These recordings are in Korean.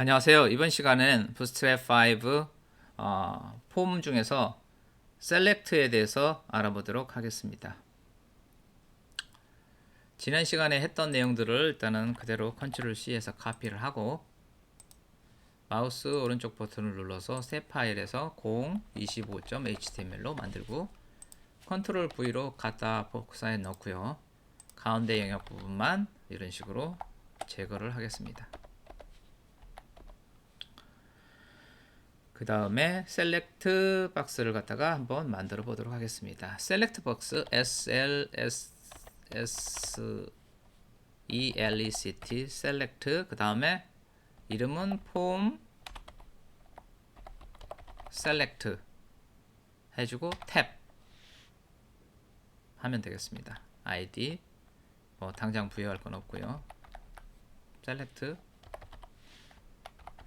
안녕하세요. 이번 시간은 부스트랩 5 어, 폼 중에서 셀렉트에 대해서 알아보도록 하겠습니다. 지난 시간에 했던 내용들을 일단은 그대로 컨트롤 C에서 카피를 하고 마우스 오른쪽 버튼을 눌러서 새 파일에서 025.html로 만들고 컨트롤 V로 갖다 복사해 넣고요. 가운데 영역 부분만 이런 식으로 제거를 하겠습니다. 그 다음에 셀렉트 박스를 갖다가 한번 만들어 보도록 하겠습니다. 셀렉트 박스 S L S S E L E C T 셀렉트 그 다음에 이름은 폼 셀렉트 해주고 탭 하면 되겠습니다. ID 뭐 당장 부여할 건 없고요. 셀렉트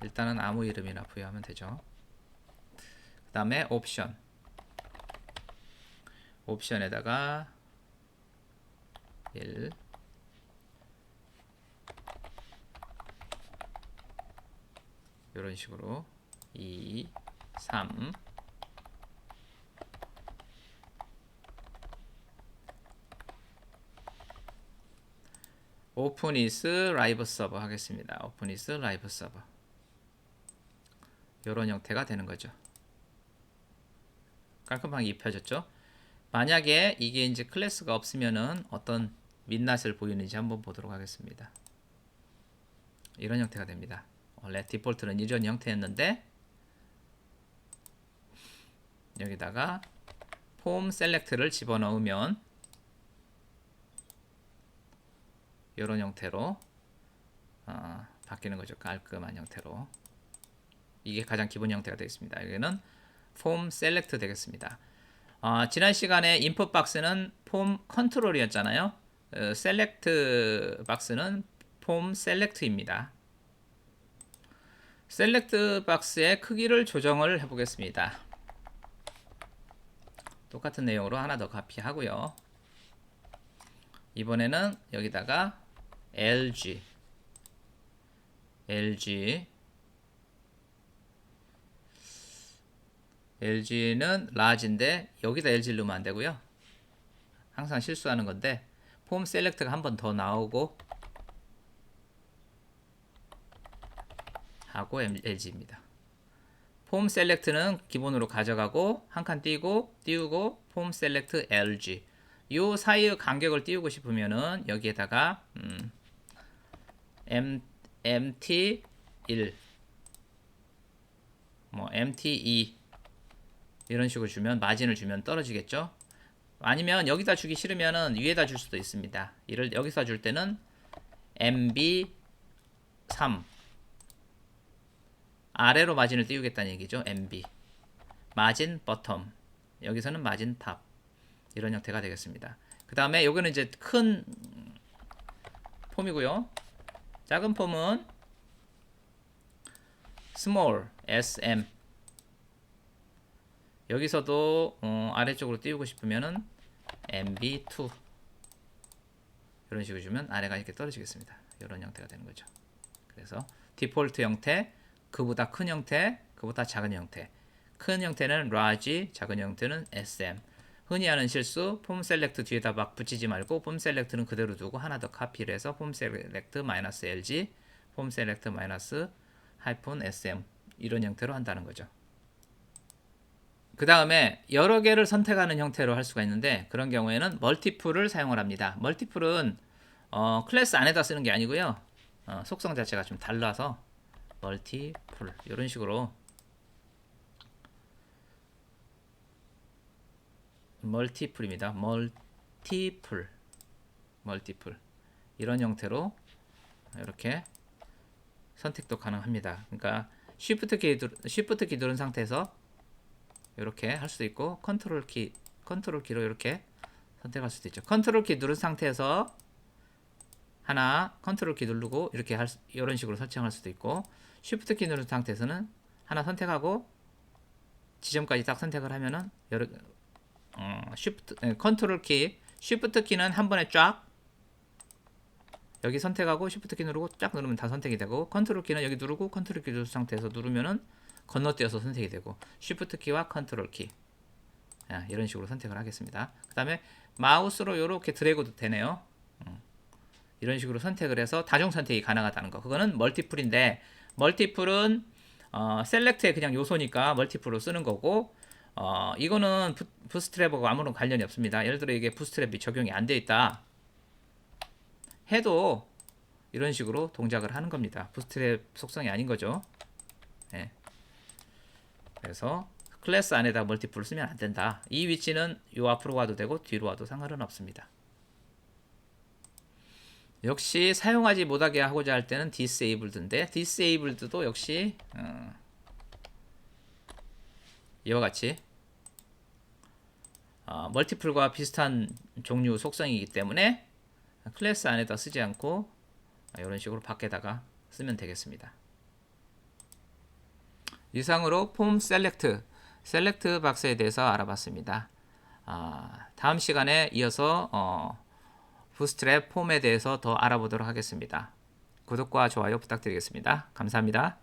일단은 아무 이름이나 부여하면 되죠. 그 다음에 옵션 옵션에다가 1 이런 식으로 2 3 오픈 이스 라이브 서버 하겠습니다. 오픈 이스 라이브 서버 이런 형태가 되는 거죠. 깔끔하게 입혀졌죠. 만약에 이게 이제 클래스가 없으면은 어떤 민낯을 보이는지 한번 보도록 하겠습니다. 이런 형태가 됩니다. 원래 디폴트는 이런 형태였는데 여기다가 폼 셀렉트를 집어넣으면 이런 형태로 어, 바뀌는 거죠. 깔끔한 형태로 이게 가장 기본 형태가 되겠습니다. 여기는 폼 셀렉트 되겠습니다. 어, 지난 시간에 인풋 박스는 폼 컨트롤이었잖아요. 어, 셀렉트 박스는 폼 셀렉트입니다. 셀렉트 박스의 크기를 조정을 해보겠습니다. 똑같은 내용으로 하나 더 카피하고요. 이번에는 여기다가 LG LG LG는 라지인데 여기다 LG를 넣으면 안 되고요. 항상 실수하는 건데 폼 셀렉트가 한 번 더 나오고 하고 LG입니다. 폼 셀렉트는 기본으로 가져가고 한 칸 띄고 띄우고 폼 셀렉트 LG 요 사이의 간격을 띄우고 싶으면은 여기에다가 음, M, MT1 뭐 MT2 이런 식으로 주면 마진을 주면 떨어지겠죠? 아니면 여기다 주기 싫으면은 위에다 줄 수도 있습니다. 이를 여기서 줄 때는 MB3 아래로 마진을 띄우겠다는 얘기죠 MB 마진 버텀. 여기서는 마진 탑. 이런 형태가 되겠습니다. 그 다음에 여기는 이제 큰 폼이고요. 작은 폼은 small sm 여기서도 어, 아래쪽으로 띄우고 싶으면은 mb2 이런 식으로 주면 아래가 이렇게 떨어지겠습니다. 이런 형태가 되는 거죠. 그래서 디폴트 형태, 그보다 큰 형태, 그보다 작은 형태. 큰 형태는 large, 작은 형태는 sm. 흔히 하는 실수 폼 셀렉트 뒤에다 막 붙이지 말고 폼 셀렉트는 그대로 두고 하나 더 카피를 해서 폼 셀렉트 마이너스 LG, 폼 셀렉트 마이너스 하이폰 SM 이런 형태로 한다는 거죠. 그 다음에 여러 개를 선택하는 형태로 할 수가 있는데 그런 경우에는 멀티플을 사용을 합니다. 멀티플은 어, 클래스 안에다 쓰는 게 아니고요. 어, 속성 자체가 좀 달라서 멀티플 이런 식으로 멀티플입니다. 멀티플 멀티플 이런 형태로 이렇게 선택도 가능합니다. 그러니까 쉬프트 키 쉬프트 키 누른 상태에서 이렇게 할 수도 있고 컨트롤 키 컨트롤 키로 이렇게 선택할 수도 있죠. 컨트롤 키 누른 상태에서 하나 컨트롤 키 누르고 이렇게 할 수, 이런 식으로 설정할 수도 있고 쉬프트 키 누른 상태에서는 하나 선택하고 지점까지 딱 선택을 하면은 여러 어, 쉬프트 컨트롤 키 쉬프트 키는 한 번에 쫙 여기 선택하고 Shift 키 누르고 쫙 누르면 다 선택이 되고 컨트롤 키는 여기 누르고 컨트롤 키 누른 상태에서 누르면은 건너뛰어서 선택이 되고 Shift 키와 컨트롤 키 아, 이런 식으로 선택을 하겠습니다. 그 다음에 마우스로 이렇게 드래그도 되네요. 음. 이런 식으로 선택을 해서 다중 선택이 가능하다는 거. 그거는 멀티플인데 멀티플은 어, 셀렉트의 그냥 요소니까 멀티플로 쓰는 거고 어, 이거는 부, 부스트랩하고 아무런 관련이 없습니다. 예를 들어 이게 부스트랩이 적용이 안 돼 있다 해도 이런 식으로 동작을 하는 겁니다. 부스트랩 속성이 아닌 거죠. 예. 그래서 클래스 안에다 멀티플을 쓰면 안 된다. 이 위치는 요 앞으로 가도 되고 뒤로 와도 상관은 없습니다. 역시 사용하지 못하게 하고자 할 때는 disabled인데 disabled도 역시 어, 이와 같이 어, 멀티플과 비슷한 종류 속성이기 때문에 클래스 안에다 쓰지 않고 이런 식으로 밖에다가 쓰면 되겠습니다. 이상으로 폼 셀렉트, 셀렉트 박스에 대해서 알아봤습니다. 아, 다음 시간에 이어서 어, 부스트랩 폼에 대해서 더 알아보도록 하겠습니다. 구독과 좋아요 부탁드리겠습니다. 감사합니다.